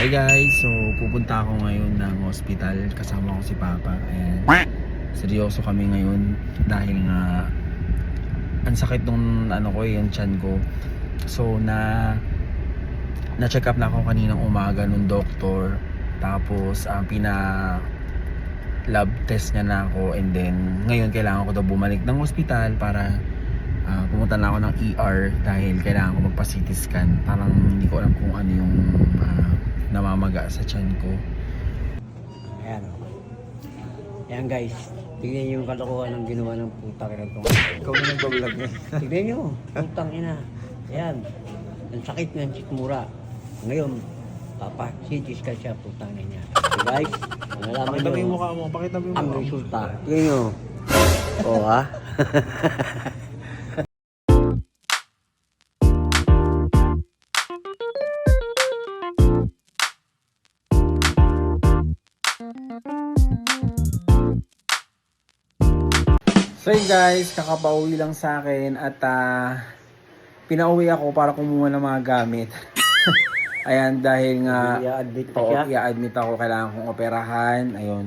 Hey guys, so pupunta ako ngayon ng hospital kasama ko si Papa. Ayan. Seryoso kami ngayon dahil nga ang sakit nung ano ko, yung tiyan ko. So na na check up na ako kaninang umaga nung doktor. Tapos ang pina lab test niya na ako and then ngayon kailangan ko daw bumalik ng hospital para ah, pumunta na ako ng ER dahil kailangan ko magpa CT scan. Parang hindi ko alam kung ano yung ah, namamaga sa tiyan ko. Ayan o. Ayan guys. Tingnan niyo yung kalokohan ng ginawa ng putang ina itong. Ikaw na nagbablog eh. Tingnan niyo. Putang ina. Ayan. Ang sakit ng sikmura. Ngayon, papasitis ka siya putang ina niya. So guys, malalaman Pakita mo yung niyo mukha mo, pakita mo yung ang mukha mo. resulta. Tingnan niyo. Oo ha? So yun guys, kakapauwi lang sa akin at ah, pinauwi ako para kumuha ng mga gamit. Ayan, dahil nga I-admit siya. i-admit ako, kailangan kong operahan. Ayun.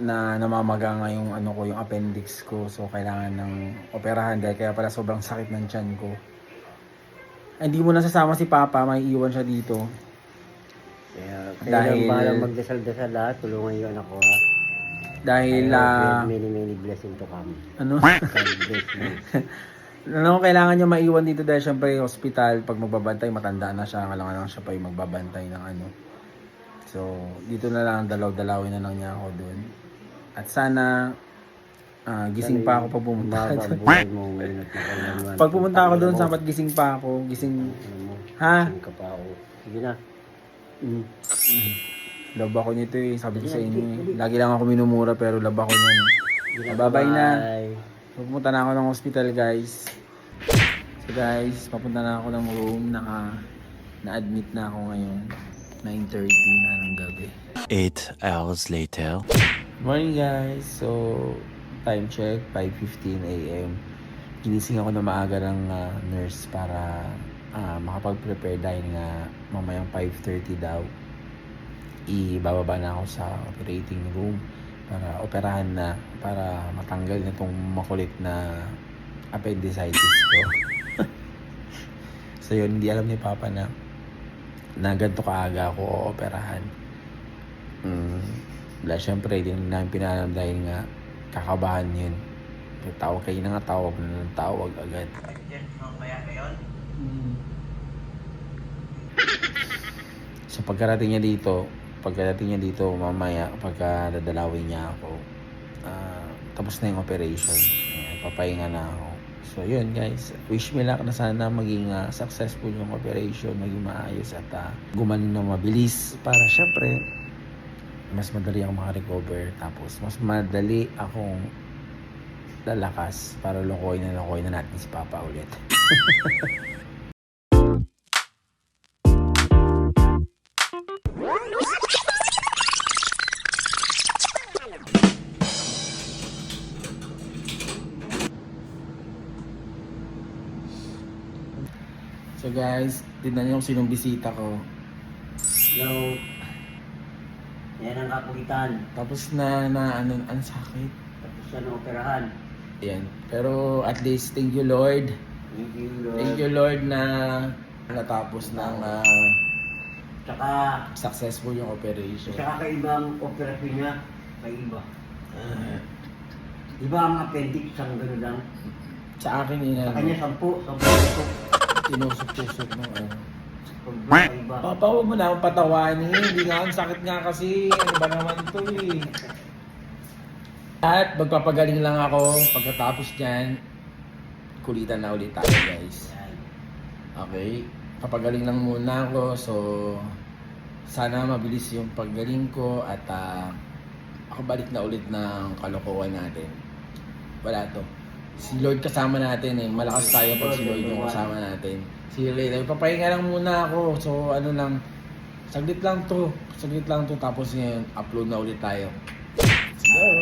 Na namamaga nga yung ano ko, yung appendix ko. So kailangan ng operahan dahil kaya pala sobrang sakit ng tiyan ko. Hindi mo nasasama si Papa, may iwan siya dito. Kaya, Dahil- dahil balang magdasal-dasal lahat, tulungan yung anak ko ha. Dahil ah, many many blessings to come. ano, ano kailangan niya maiwan dito dahil syempre hospital pag magbabantay matanda na siya kailangan lang siya pa yung magbabantay ng ano so dito na lang dalaw-dalawin na lang niya ako doon at sana ah, gising pa ako pag pumunta. Pag pumunta ako doon, sapat gising pa ako. Gising, ha? Gising ka pa ako. Sige na. Mm. Love ako nito eh. Sabi ko sa inyo eh. Lagi lang ako minumura pero love ako. Sige na, Bye-bye na. Pupunta na ako ng hospital guys. So guys, papunta na ako ng room. Naka, na-admit na ako ngayon. 9.30 na ng gabi. Eight hours later. Morning guys. So, time check, 5.15 a.m. Ginising ako na maaga ng ah, nurse para ah, makapag-prepare dahil nga mamayang 5.30 daw ibababa na ako sa operating room para operahan na para matanggal na itong makulit na appendicitis ko. so yun, hindi alam ni Papa na na ganito kaaga ako operahan. Mm, wala, syempre, na namin pinalam dahil nga kakabahan yun. Tawag kayo na nga, tawag na ng tawag agad. Mm. So pagkarating niya dito, pagkarating niya dito mamaya, pagka dadalawin niya ako, ah, tapos na yung operation. Ayan, papahinga na ako. So yun guys, wish me luck na sana maging ah, successful yung operation, maging maayos at uh, gumaling na mabilis para syempre mas madali akong makarecover tapos mas madali akong lalakas para lokoy na lokoy na natin si Papa ulit. So guys, tignan niyo kung sinong bisita ko. Hello. Yan ang kapulitan. Tapos na, na ano, ang sakit. Tapos na operahan. Ayan. Pero at least, thank you Lord. Thank you, Lord. Thank you Lord na natapos ng ah, Tsaka, successful yung operation. tsaka kaibang operasyon niya. Kaiba. Ah, Iba ang appendix, ang gano'n lang. sa akin yun, Sa ano, kanya, sampu. Sampu ito. Tinusok-tusok ng ano. Papa, huwag mo na akong patawanin. Hindi nga, ang sakit nga kasi. Ano ba naman to eh. At magpapagaling lang ako. Pagkatapos dyan, kulitan na ulit tayo guys. Okay? Papagaling lang muna ako. So, sana mabilis yung paggaling ko at ah, ako balik na ulit ng kalokohan natin. Wala to. Si Lord kasama natin eh. Malakas tayo pag si Lord yung kasama natin. Si Lord, papahinga lang muna ako. So, ano lang, saglit lang to. Saglit lang to. Tapos ngayon, upload na ulit tayo. Let's go!